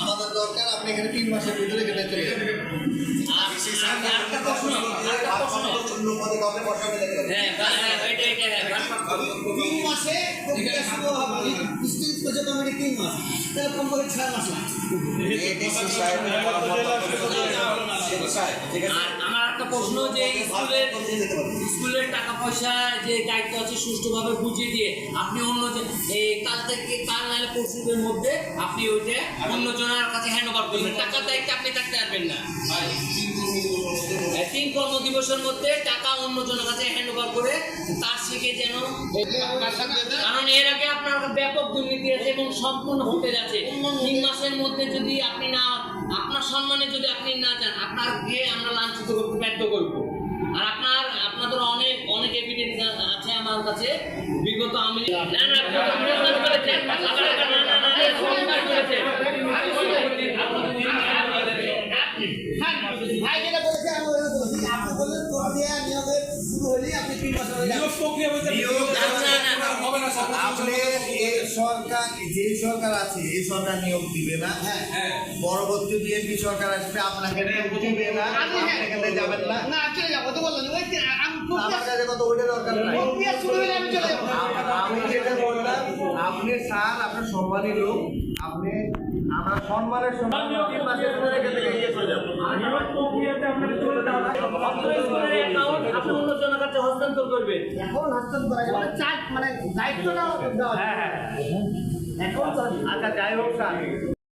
আমাদের দরকার আপনি এখানে তিন মাসের ভিতরে এখানে চলে যাবেন তিন মাসে শুরু হবে স্টিল প্রজেক্ট কমিটি তিন মাস তাহলে কমপক্ষে ছয় মাস লাগছে আমার একটা প্রশ্ন যে স্কুলের স্কুলের টাকা পয়সা যে দায়িত্ব আছে সুষ্ঠুভাবে বুঝিয়ে দিয়ে আপনি অন্য এই কাল থেকে কাল নাহলে পরশুদের মধ্যে আপনি ওইটা অন্য জনের কাছে হ্যান্ড ওভার করবেন। টাকার দায়িত্বে আপনি থাকতে পারবেন না। তিন কর্ম দিবসের মধ্যে টাকা অন্য জনের কাছে হ্যান্ড ওভার করে তার থেকে যেন কারণ এর আগে আপনার ব্যাপক দুর্নীতি আছে এবং সম্পূর্ণ হতে যাচ্ছে। তিন মাসের মধ্যে যদি আপনি না আপনার সম্মানে যদি আপনি না চান আপনাকে আমরা লাঞ্ছিত করতে বাধ্য করব। আর আপনার আপনাদের অনেক অনেক এভিডেন্স আছে আমার কাছে। বিগত আমি না, না, না, সংস্কার করেছেন। ভাই যেটা বলেছে আমি ওইটা বলেছি আপনি বললেন প্রক্রিয়া নিয়োগের শুরু হলেই আপনি তিন মাসের হয়ে যাবে নিয়োগ না, না, না, না। আপনি এই সরকার যে সরকার আছে এই সরকার নিয়োগ দিবে না। হ্যাঁ পরবর্তী বিএনপি সরকার আসবে আপনাকে নিয়োগ দিবে না। আমি আপনি এখানে যাবেন না। না চলে যাব তো বললেন ওই যে আমি আমার কাছে কত ওইটা দরকার নাই। প্রক্রিয়া শুরু হলে আমি চলে যাব। আমি যেটা বললাম আপনি স্যার আপনার সম্মানী লোক আপনি আমরা সম্মানের সঙ্গে হস্তান্তর করবেন। এখন হস্তান্তর মানে মানে দায়িত্বটা দেওয়া। যাবে। এখন আচ্ছা যাই হোক